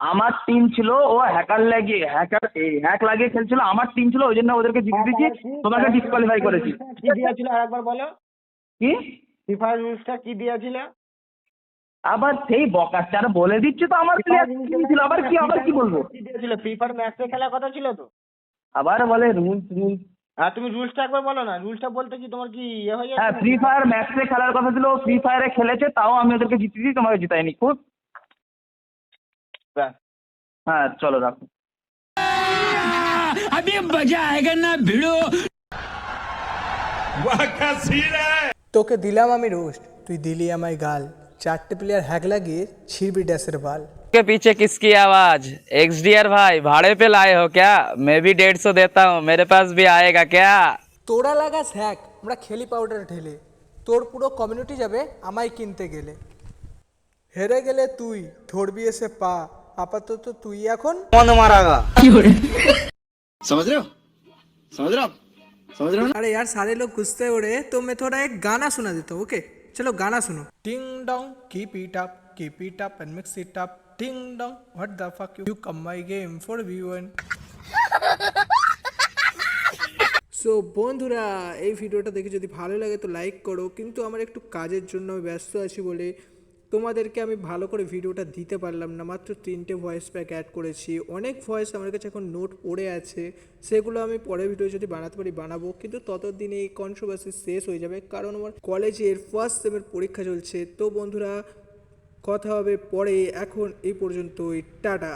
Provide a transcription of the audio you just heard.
আমার টিম ছিল ও হ্যাকার লাগিয়ে হ্যাকার হ্যাক লাগিয়ে খেলছিল আমার টিম ছিল ওই জন্য ওদেরকে জিতে দিয়েছি তোমাকে ডিসকোয়ালিফাই করেছি। কি দিয়েছিল আরেকবার বলো? কি? ফিফার রুলসটা কি দিয়েছিল? আবার সেই বকাচ্ছে আর বলে দিচ্ছে তো আমার প্লেয়ার ছিল আবার কি আবার কি বলব? কি দিয়েছিল? ফিফার ম্যাচে খেলার কথা ছিল তো? আবার বলে রুলস রুলস আর তুমি রুলসটা একবার বলো না রুলসটা বলতে কি তোমার কি ইয়ে হয়ে হ্যাঁ ফ্রি ফায়ার ম্যাচে খেলার কথা ছিল ফ্রি ফায়ারে খেলেছে তাও আমি ওদেরকে জিতিয়েছি তোমাকে জিতাইনি খুব ব্যাস। হ্যাঁ চলো রাখো अभी मजा आएगा ना भिड़ो তোকে দিলাম আমি রোস্ট তুই দিলি আমায় গাল চারটে প্লেয়ার হ্যাক লাগিয়ে ছিড়বি ড্যাসের বাল के पीछे किसकी आवाज एक्स भाई भाड़े पे लाए हो क्या मैं भी डेढ़ सौ देता हूँ मेरे पास भी आएगा क्या তোরা লাগাস হ্যাক আমরা খেলি পাউডার ঢেলে তোর পুরো কমিউনিটি যাবে আমায় কিনতে গেলে হেরে গেলে তুই ধরবি এসে পা আপাতত তুই এখন अरे यार सारे लोग गुस्से हो रहे हैं तो मैं थोड़ा एक गाना सुना देता हूँ ओके चलो गाना सुनो ting dong keep it up keep it up and mix it up ting dong what the fuck you come my game for viewer so বন্ধুরা এই ভিডিওটা দেখে যদি ভালো লাগে তো লাইক করো কিন্তু আমার একটু কাজের জন্য আমি ব্যস্ত আছি বলে তোমাদেরকে আমি ভালো করে ভিডিওটা দিতে পারলাম না। মাত্র তিনটে ভয়েস প্যাক অ্যাড করেছি। অনেক ভয়েস আমার কাছে এখন নোট পড়ে আছে। সেগুলো আমি পরে ভিডিও যদি বানাতে পারি, বানাবো। কিন্তু ততদিনে এই কন্ট্রোভার্সি শেষ হয়ে যাবে। কারণ আমার কলেজের ফার্স্ট সেমের পরীক্ষা চলছে। তো বন্ধুরা, কথা হবে পরে। এখন এই পর্যন্তই। টাটা।